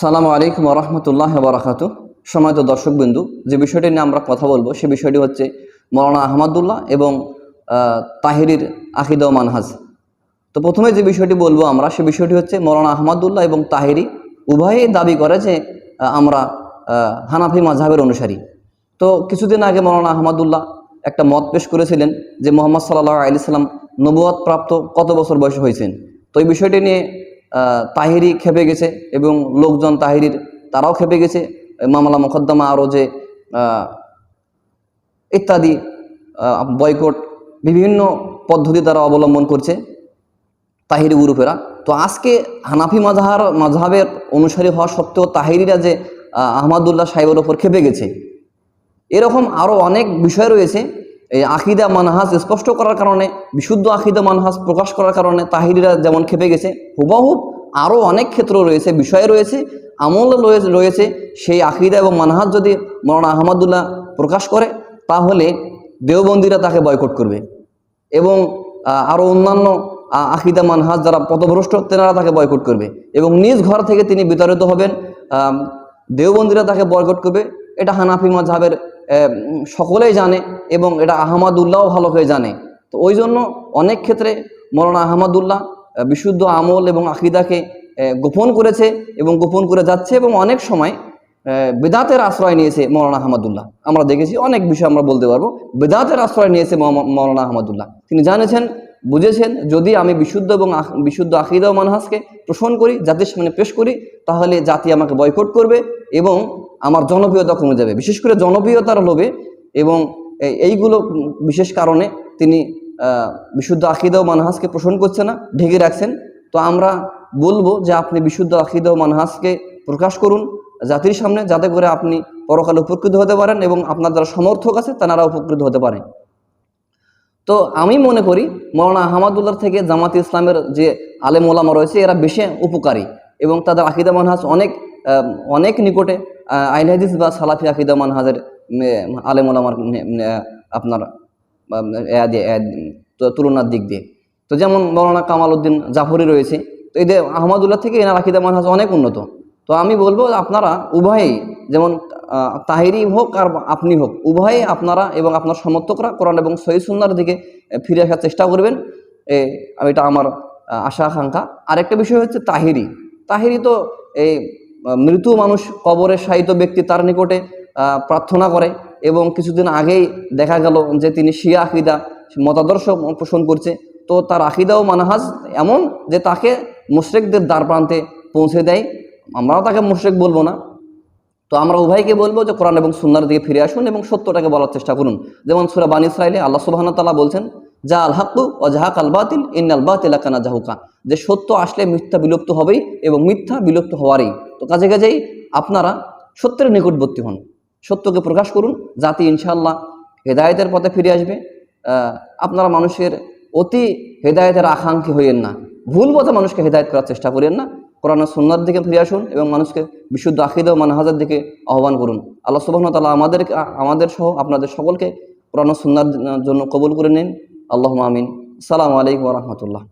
সালামু আলাইকুম রহমতুল্লাহ বারাকাত সময়ত দর্শকবিন্দু, যে বিষয়টি নিয়ে আমরা কথা বলব, সে বিষয়টি হচ্ছে মৌলানা আহমদুল্লাহ এবং তাহিরির আকিদা মানহাজ। তো প্রথমে যে বিষয়টি বলব আমরা, সে বিষয়টি হচ্ছে মৌলানা আহমদুল্লাহ এবং তাহিরি উভয়ই দাবি করে যে আমরা হানাফি মাঝহাবের অনুসারী। তো কিছুদিন আগে মৌলানা আহমদুল্লাহ একটা মত পেশ করেছিলেন যে মোহাম্মদ সাল্লাহ আলি সাল্লাম নবুয়াত প্রাপ্ত কত বছর বয়সে হয়েছেন। তো এই বিষয়টি নিয়ে তাহিরি খেপে গেছে এবং লোকজন তাহিরির তারাও খেপে গেছে। মামলা মোকদ্দমা আরও যে ইত্যাদি বয়কট বিভিন্ন পদ্ধতি তারা অবলম্বন করছে তাহিরি গ্রুপেরা। তো আজকে হানাফি মাজাহার মাঝহাবের অনুসারী হওয়া সত্ত্বেও তাহিরিরা যে আহ, আহমদুল্লাহ সাহেবের ওপর খেপে গেছে। এরকম আরও অনেক বিষয় রয়েছে এই আকিদা মানহাজ স্পষ্ট করার কারণে বিশুদ্ধ আকিদা মানহাজ প্রকাশ করার কারণে তাহিরিরা যেমন খেপে গেছে হুবাহুব আরও অনেক ক্ষেত্র রয়েছে বিষয় রয়েছে আমল রয়ে- রয়েছে। সেই আকিদা এবং মানহাজ যদি মৌলানা আহমদুল্লাহ প্রকাশ করে তাহলে দেওবন্দিরা তাকে বয়কট করবে। এবং আরও অন্যান্য আকিদা মানহাজ যারা পথভ্রষ্ট তেনারা তাকে বয়কট করবে। এবং নিজ ঘর থেকে তিনি বিতাড়িত হবেন দেওবন্দিরা তাকে বয়কট করবে। এটা হানাফি উম, সকলেই জানে এবং এটা আহমদুল্লাহও ভালো করে জানে। তো ওই জন্য অনেক ক্ষেত্রে মৌলানা আহমদুল্লাহ বিশুদ্ধ আমল এবং আকিদাকে গোপন করেছে এবং গোপন করে যাচ্ছে এবং অনেক সময় বেদাতের আশ্রয় নিয়েছে মৌলানা আহমদুল্লাহ। আমরা দেখেছি, অনেক বিষয় আমরা বলতে পারব। বেদাতের আশ্রয় নিয়েছে মৌলানা আহমদুল্লাহ। তিনি জানেছেন, বুঝেছেন, যদি আমি বিশুদ্ধ এবং বিশুদ্ধ আকিদা ও মানহাজকে পোষণ করি, জাতির সামনে পেশ করি, তাহলে জাতি আমাকে বয়কট করবে এবং আমার জনপ্রিয়তা কমে যাবে। বিশেষ করে জনপ্রিয়তার লোভে এবং এইগুলো বিশেষ কারণে তিনি বিশুদ্ধ আকিদা ও মানহাজকে পোষণ করছে না, ঢেকে রাখছেন। তো আমরা বলব যে আপনি বিশুদ্ধ আকিদা ও মানহাজকে প্রকাশ করুন জাতির সামনে, যাতে করে আপনি পরকালে উপকৃত হতে পারেন এবং আপনার যারা সমর্থক আছে তারা উপকৃত হতে পারে তো আমি মনে করি মৌলানা আহমদুল্লাহ থেকে জামাত ইসলামের যে আলেম ওলামা রয়েছে, এরা বেশি উপকারী এবং তাদের আকিদা মানহাজ অনেক অনেক নিকটে আইন হাদিস বা সালাফি আকিদা মানহাজের আলেম ওলামার আপনার তুলনার দিক দিয়ে। তো যেমন মৌলানা কামাল উদ্দিন জাফরি রয়েছে তো এদের আহমদুল্লাহ থেকে এনার আকিদা মানহাজ অনেক উন্নত। তো আমি বলব আপনারা উভয়েই যেমন তাহিরি হোক আর আপনি হোক উভয়ে আপনারা এবং আপনার সমর্থকরা কোরআন এবং সহি সুন্নার দিকে ফিরে আসার চেষ্টা করবেন। এ, এটা আমার আশা আকাঙ্ক্ষা। আরেকটা বিষয় হচ্ছে তাহিরি। তাহিরি তো এই মৃত্যু মানুষ কবরে শায়িত ব্যক্তি তার নিকটে প্রার্থনা করে এবং কিছুদিন আগেই দেখা গেল যে তিনি শিয়া আকিদা, মতাদর্শ পোষণ করছে। তো তার আকিদা ও মানহাজ এমন যে তাকে মুশরেকদের দ্বার প্রান্তে পৌঁছে দেয়। আমরাও তাকে মুশরেক বলব না। তো আমরা উভয়কে বলব যে কোরআন এবং সুন্নার দিকে ফিরে আসুন এবং সত্যটাকে বলার চেষ্টা করুন। যেমন সুরা বানী ইসরাইলে আল্লাহ সুবাহন তাল্লাহ বলছেন, যা আল হাক্কু ও জাহাক আল বাতিল ইন আল বাতিল কানা জাহুকা। যে সত্য আসলে মিথ্যা বিলুপ্ত হবেই এবং মিথ্যা বিলুপ্ত হওয়ারই। তো কাজে কাজেই আপনারা সত্যের নিকটবর্তী হন। সত্যকে প্রকাশ করুন, জাতি ইনশাল্লাহ হেদায়েতের পথে ফিরে আসবে। আপনারা মানুষের অতি হেদায়েতের আকাঙ্ক্ষী হইয়েন না। ভুল পথে মানুষকে হেদায়েত করার চেষ্টা করেন না। কোরআন সুন্নার দিকে ফিরে আসুন এবং মানুষকে বিশুদ্ধ আকিদা ও মানহাজের দিকে আহ্বান করুন। আল্লাহ সুবাহ তালা আমাদের আমাদের সহ আপনাদের সকলকে কোরআন সুন্নার জন্য কবুল করে নিন। আল্লাহ আমিন। সালামু আলাইকুম রহমতুল্লাহ।